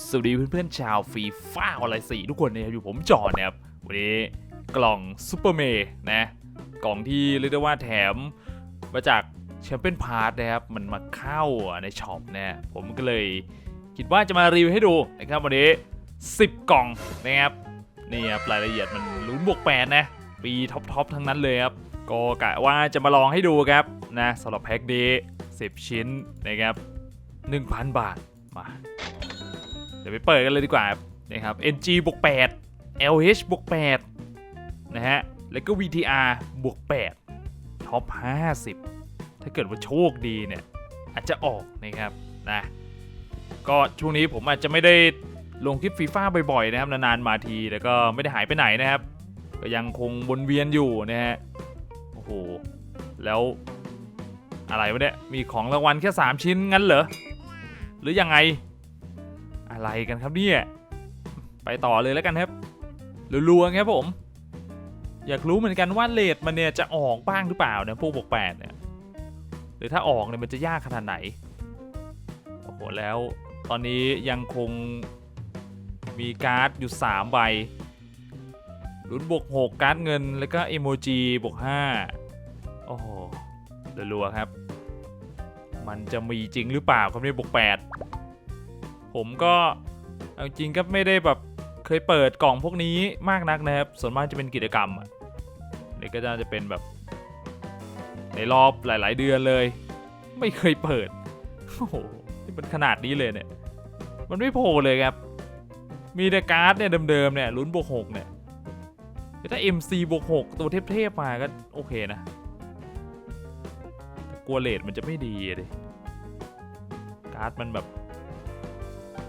สวัสดีเพื่อนๆชาวฟรีฟ้าออนไลน์สี่ทุกคนนะครับอยู่ผมจอนนะครับวันนี้กล่องซูเปอร์เมย์นะกล่องที่เรียกได้ว่าแถมมาจากแชมเปี้ยนพาร์ทนะครับมันมาเข้าในช็อปนะผมก็เลยคิดว่าจะมารีวิวให้ดูนะครับวันนี้ 10 กล่องนะครับนี่ครับรายละเอียดมันลุ้นบวกแปดนะปีท็อปๆทั้งนั้นเลยครับก็กะว่าจะมาลองให้ดูครับนะสำหรับแพ็คนี้10 ชิ้นนะครับ1,000 บาทมา เดี๋ยวไปเปิดกันเลยดีกว่านะครับ NG บวก8 LH บวก8นะฮะ แล้วก็ VTR บวก8ท็อป 50 ถ้าเกิดว่าโชคดีเนี่ย อาจจะออกนะครับนะ ก็ช่วงนี้ผมอาจจะไม่ได้ลงคลิปฟีฟ่าบ่อยๆนะครับ นานๆมาที แล้วก็ไม่ได้หายไปไหนนะครับ ก็ยังคงวนเวียนอยู่นะฮะ โอ้โห แล้วอะไรวะเนี่ย มีของรางวัลแค่ 3 ชิ้นงั้นเหรอ หรือยังไง อะไรกันครับเนี่ยไปต่อเลยแล้วกันครับรัวๆครับผม อยากรู้เหมือนกันว่าเลทมันเนี่ยจะออกบ้างหรือเปล่าเนี่ยพวกบวกแปดเนี่ยหรือถ้าออกเนี่ยมันจะยากขนาดไหนโอ้โหแล้วตอนนี้ยังคงมีการ์ดอยู่ 3 ใบลุ้นบวก 6 การ์ดเงิน แล้วก็เอโมจิบวก 5 โอ้โหรัวๆครับ มันจะมีจริงหรือเปล่าครับเนี่ยบวก 8 ผมก็เอาจริงก็ไม่ได้แบบเคยเปิดกล่องพวกนี้มากนักนะครับ ส่วนมากจะเป็นกิจกรรมอะนี่ก็จะเป็นแบบ ในรอบหลาย ๆ เดือนเลย ไม่เคยเปิด โอ้โหนี่มันขนาดนี้เลยเนี่ย มันไม่โผล่เลยครับ มีแต่การ์ดเนี่ยเดิม ๆ เนี่ยลุ้นบวกหกเนี่ยถ้า MC บวกหกตัวเทพ ๆ มาก็โอเคนะกลัวเลทมันจะไม่ดีอะดิการ์ดมันแบบ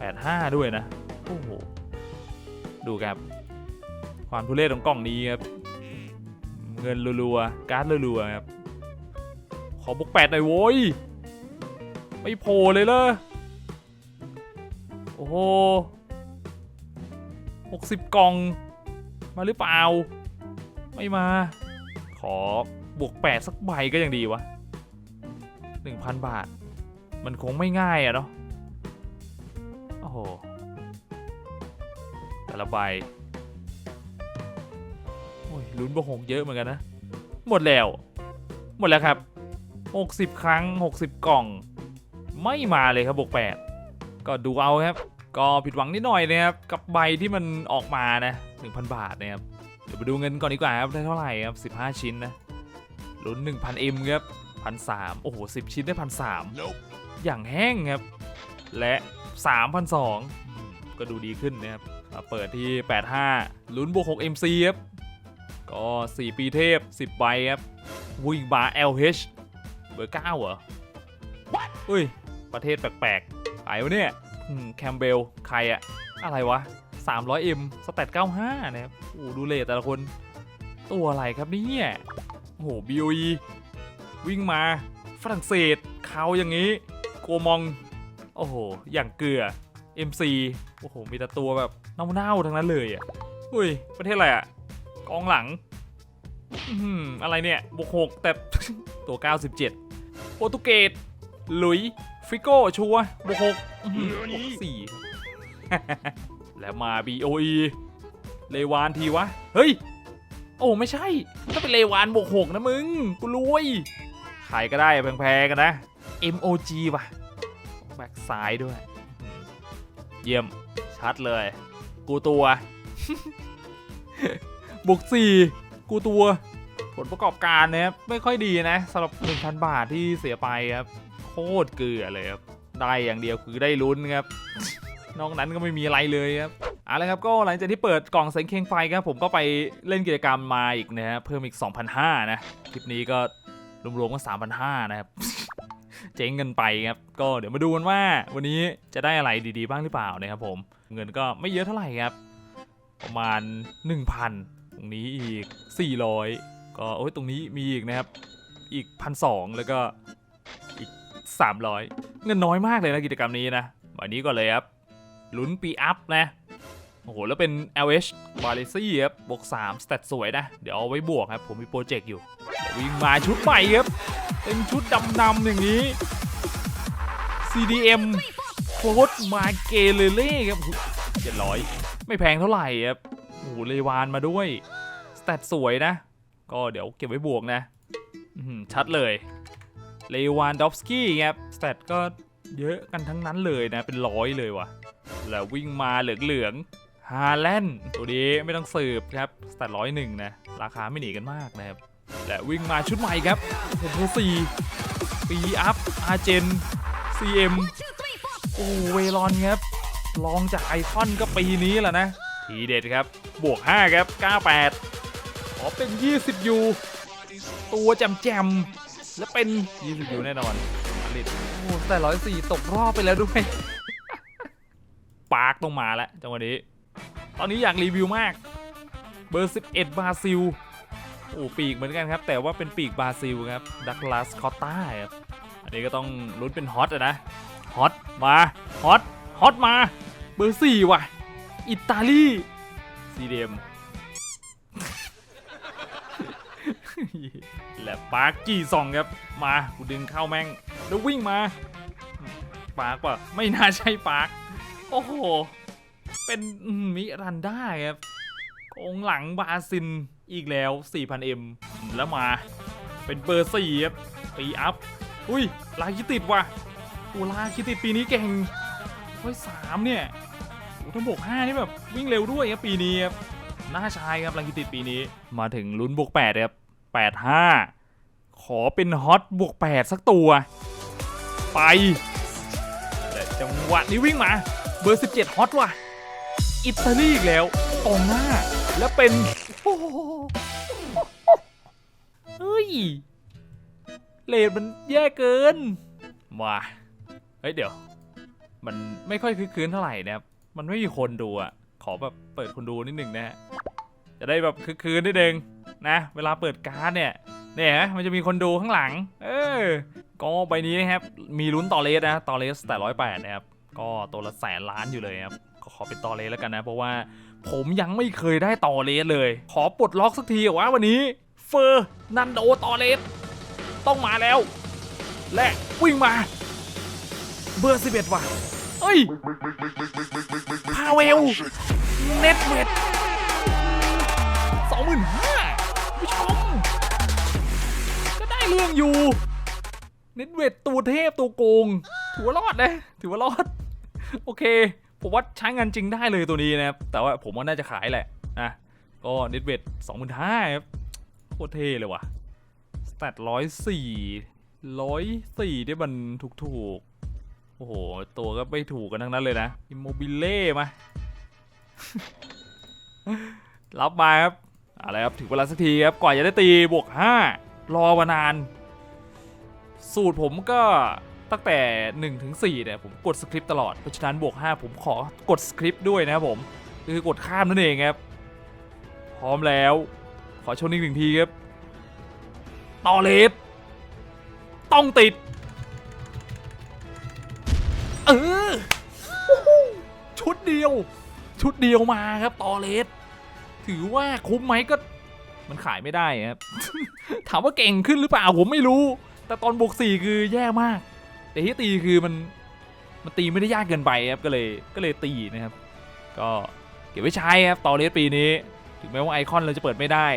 85 ด้วยนะ โอ้โห ดูครับ ความทุเรศของกล่องนี้ครับ เงินรัวๆ การ์ดรัวๆครับ ขอบุกแปดหน่อยโว้ย ไม่โผล่เลยเลยโอ้โหหกสิบกล่อง มาหรือเปล่า ไม่มา ขอบวกแปดสักใบก็ยังดีวะหนึ่งพันบาท มันคงไม่ง่ายอะเนาะ โอ้โห แต่ละใบโอ้ยลุ้นบวกหกเยอะเหมือนกันนะ หมดแล้ว หมดแล้วครับ 60 ครั้ง 60 กล่อง ไม่มาเลยครับบวก8ก็ดูเอาครับ ก็ผิดหวังนิดหน่อยนะครับ กับใบที่มันออกมานะ 1,000 บาทนะครับ เดี๋ยวไปดูเงินก่อนดีกว่าครับ ได้เท่าไหร่ครับ 15 ชิ้นนะ ลุ้น 1,000 M ครับ1,300โอ้โห10ชิ้นได้1,300อย่างแห้งครับ และ3,200ก็ดูดีขึ้นนะครับมาเปิดที่ 85 ลุ้นบวก6 MC ครับ ก็ 4 ปีเทพ 10 ใบครับ วิ่งบาร์ LH เบอร์ 9 เหรอ อุ้ย ประเทศแปลกๆไอ้วะเนี่ยแคมเบล ใครอะ อะไรวะ 300M สเตต95 นะครับโอ้ดูเลทแต่ละคน ตัวอะไรครับเนี่ยโอ้โห BOE วิ่งมา ฝรั่งเศสเขาอย่างนี้ โกมอง โอ้โห อย่างเกลือ MC โอ้โห มีแต่ตัวแบบเน่าๆทั้งนั้นเลยอะ อุ้ย ประเทศอะไรอะ กองหลัง อื้อหืออะไรเนี่ย บวกหกแต่ ตัว 97 โปรตุเกส หลุย ฟิโก้ ชัวร์บวกหกอื้อหือบวกสี่แล้วมา BOE เลวานทีวะ เฮ้ย โอ้ ไม่ใช่ต้องเป็นเลวานบวกหกนะมึง กูรวยใครก็ได้แพงๆกันนะ MOG ว่ะ แบ็กซ้ายด้วย เยี่ยม ชัดเลย กูตัวบวกสี่กูตัว ผลประกอบการนะครับไม่ค่อยดีนะสำหรับ 1,000 บาทที่เสียไปครับ โคตรเกลือเลยครับ ได้อย่างเดียวคือได้ลุ้นครับ นอกนั้นก็ไม่มีอะไรเลยครับเอาละครับก็หลังจากที่เปิดกล่องเซ็งเคงไฟครับผมก็ไปเล่นกิจกรรมมาอีกนะฮะเพิ่มอีก 2,500 นะ คลิปนี้ก็รวมๆก็3,500 นะครับ เจ๊งกันไปครับ ก็เดี๋ยวมาดูกันว่า วันนี้จะได้อะไรดีๆบ้างหรือเปล่านะครับผม เงินก็ไม่เยอะเท่าไหร่ครับ ประมาณ 1,000 ตรงนี้อีก 400 ก็โอ้ยตรงนี้มีอีกนะครับ อีก1,200แล้วก็อีก 300 เงินน้อยมากเลยนะกิจกรรมนี้นะวันนี้ก่อนเลยครับ ลุ้นปีอัพนะโอ้โห แล้วเป็น LH b a l i c y ครับบวก3สเตตสวยนะ เดี๋ยวเอาไว้บวกครับ ผมมีโปรเจกต์อยู่เดี๋ยววิ่งมาชุดใหม่ครับ เป็นชุดดำๆอย่างนี้ CDM ลดมาเกเลเล่ครับเจ็ดร้อยไม่แพงเท่าไหร่ครับโอ้โหเลวานมาด้วย สแตทสวยนะ ก็เดี๋ยวเก็บไว้บวกนะอื้อหือชัดเลย เลวานดอฟสกี้ครับ สแตทก็เยอะกันทั้งนั้นเลยนะ เป็นร้อยเลยว่ะ แล้ววิ่งมาเหลืองๆฮาแลนด์ตัวนี้ไม่ต้องสืบครับ สแตทร้อยหนึ่งนะ ราคาไม่หนีกันมากนะครับ และวิ่งมาชุดใหม่ครับผมโสี่ปีอัพอาร์เจนซีเอ็มโอ้เวลอนครับลองจากไอคอนก็ปีนี้แหละนะ ทีเด็ดครับบวก 5 ครับ 98 ขอเป็น 20 ยูตัวแจมแจมและเป็น 20 ยูแน่นอนมาดริดโอ้แต่ร้อยสี่ตกรอบไปแล้วด้วย ปาร์กต้องมาแล้วจังหวะนี้ ตอนนี้อยากรีวิวมาก เบอร์ 11 บราซิล โอ้ปีกเหมือนกันครับ แต่ว่าเป็นปีกบราซิลครับ ดักลาสคอตตาครับ อันนี้ก็ต้องลุ้นเป็นฮอตนะ ฮอตมา ฮอต ฮอตมา เบอร์สี่ว่ะ อิตาลีซีเดมและปาร์กกี่ซองครับ มากูดึงเข้าแม่ง แล้ววิ่งมา ปาร์กป่ะ ไม่น่าใช่ปาร์กโอ้โห เป็นมมิรันด้าครับ กองหลังบาซินอีกแล้ว 4,000M แล้วมา เป็นเบอร์สี่ครับปีอัพ อุ้ย ลาคิติดว่ะโอ้ลาคิติดปีนี้เก่งเฮ้ยสามเนี่ยโอ้ทั้งบวกห้านี่แบบวิ่งเร็วด้วยครับปีนี้ครับน่าชายครับลาคิติดปีนี้ มาถึงลุ้นบวกแปดครับแปดห้าขอเป็นฮอตบวกแปดสักตัว ไปแต่จังหวะนี้วิ่งมา เบอร์ 17 ฮอตว่ะ อิตาลีอีกแล้วกองหน้า แล้วเป็นโอ้โหเฮ้ยเลดมันแย่เกินมาเฮ้ยเดี๋ยว มันไม่ค่อยคึกคืนเท่าไหร่นะครับ มันไม่มีคนดูอะ ขอแบบเปิดคนดูนิดหนึ่งนะฮะจะได้แบบคึกคืนนิดนึงนะ เวลาเปิดการ์ดเนี่ยเนี่ยฮะมันจะมีคนดูข้างหลัง เออก็ใบนี้นะครับ มีลุ้นต่อเลสนะ ต่อเลสแต่ร้อยแปดนะครับ ก็ตัวละแสนล้านอยู่เลยครับ ขอเป็นต่อเลสแล้วกันนะ เพราะว่าผมยังไม่เคยได้ต่อเลสเลย ขอปลดล็อกสักทีวะวันนี้ เฟอร์นันโดต่อเลสต้องมาแล้ว และวิ่งมา เบอร์11ว่ะเอ้ยพาเวลเน็ตเวทสองหมื่นห้าผู้ชมก็ได้เรื่องอยู่เน็ตเวทตัวเทพตัวโกง ถือว่ารอดนะถือว่ารอด โอเค ผมว่าใช้งานจริงได้เลยตัวนี้นะครับ แต่ว่าผมว่าน่าจะขายแหละนะก็เน็ตเวทสองหมื่นห้าครับโคตรเท่เลยว่ะสแตทร้อยสี่ร้อยสี่ที่มันถูกถูกๆ โอ้โห ตัวก็ไม่ถูกกันทั้งนั้นเลยนะ อิมโมบิเล่มา รับมาครับอะไรครับถึงเวลาสักทีครับกว่าจะได้ตีบวก 5 รอมานาน สูตรผมก็ ตั้งแต่1ถึง4เนี่ยผมกดสคริปต์ตลอด เพราะฉะนั้นบวก 5 ผมขอกดสคริปต์ด้วยนะครับผมคือกดข้ามนั่นเองครับ พร้อมแล้ว ขอชนอีกหนึ่งทีครับ ต่อเลสต้องติด เออ ชุดเดียว ชุดเดียวมาครับต่อเลสถือว่าคุ้มไหมก็มันขายไม่ได้ครับ ถามว่าเก่งขึ้นหรือเปล่าผมไม่รู้ แต่ตอนบวกสี่คือแย่มาก แต่ที่ตีคือมันมันตีไม่ได้ยากเกินไปครับก็เลยก็เลยตีนะครับ ก็เก็บไว้ใช้ครับต่อเลสปีนี้ ถึงแม้ว่าไอคอนเราจะเปิดไม่ได้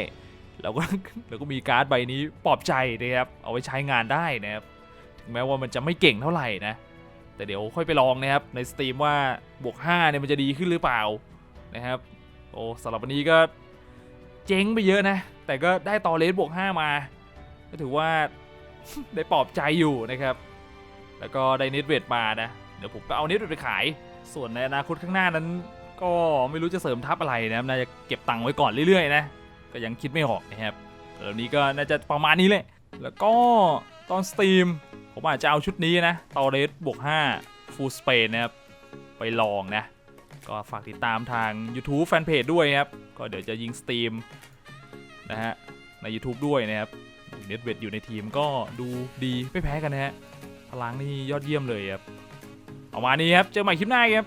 เราก็เราก็มีการ์ดใบนี้ปลอบใจนะครับเอาไว้ใช้งานได้นะครับถึงแม้ว่ามันจะไม่เก่งเท่าไหร่นะแต่เดี๋ยวค่อยไปลองนะครับในสตรีมว่าบวก5เนี่ยมันจะดีขึ้นหรือเปล่านะครับโอ้สำหรับวันนี้ก็เจ๊งไปเยอะนะ แต่ก็ได้ต่อเลสบวก 5 มา ก็ถือว่าได้ปลอบใจอยู่นะครับ แล้วก็ได้เน็ตเวทมานะ เดี๋ยวผมก็เอาเน็ตเวทไปขาย ส่วนในอนาคตข้างหน้านั้น ก็ไม่รู้จะเสริมทัพอะไรนะน่าจะเก็บตังค์ไว้ก่อนเรื่อยๆนะ ก็ยังคิดไม่ออกนะครับแต่วันนี้ก็น่าจะประมาณนี้แหละแล้วก็ตอนสตรีม ผมอาจจะเอาชุดนี้นะตอเรสบวก5 Full Spain นะครับ ไปลองนะ ก็ฝากติดตามทาง YouTube Fanpage ด้วยครับ ก็เดี๋ยวจะยิงสตรีมนะฮะใน YouTube ด้วยนะครับเน็ตเวทอยู่ในทีมก็ดูดีไม่แพ้กันนะฮะ พลังนี่ยอดเยี่ยมเลยครับ เอามานี้ครับ เจอใหม่คลิปหน้าครับ